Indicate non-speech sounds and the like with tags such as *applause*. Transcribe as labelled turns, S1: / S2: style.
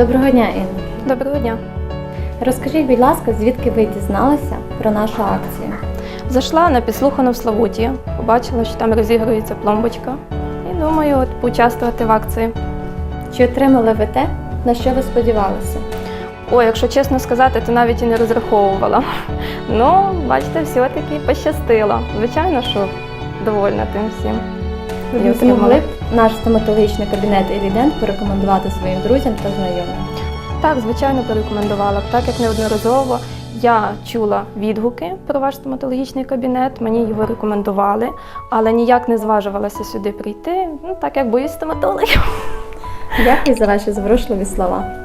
S1: Доброго дня, Інна.
S2: Доброго дня.
S1: Розкажіть, будь ласка, звідки ви дізналися про нашу акцію?
S2: Зайшла на підслухану в Славуті, побачила, що там розігрується пломбочка. І думаю, от поучаствувати в акції.
S1: Чи отримали ви те, на що ви сподівалися?
S2: О, якщо чесно сказати, то навіть і не розраховувала. *laughs* Ну, бачите, все-таки пощастило. Звичайно, що довольна тим всім.
S1: Ви
S2: Я
S1: б б наш стоматологічний кабінет Елідент порекомендувати своїм друзям та знайомим?
S2: Так, звичайно, порекомендувала б, так як неодноразово я чула відгуки про ваш стоматологічний кабінет, мені його рекомендували, але ніяк не зважувалася сюди прийти, ну так як боюсь стоматологів.
S1: Дякую за ваші зворушливі слова.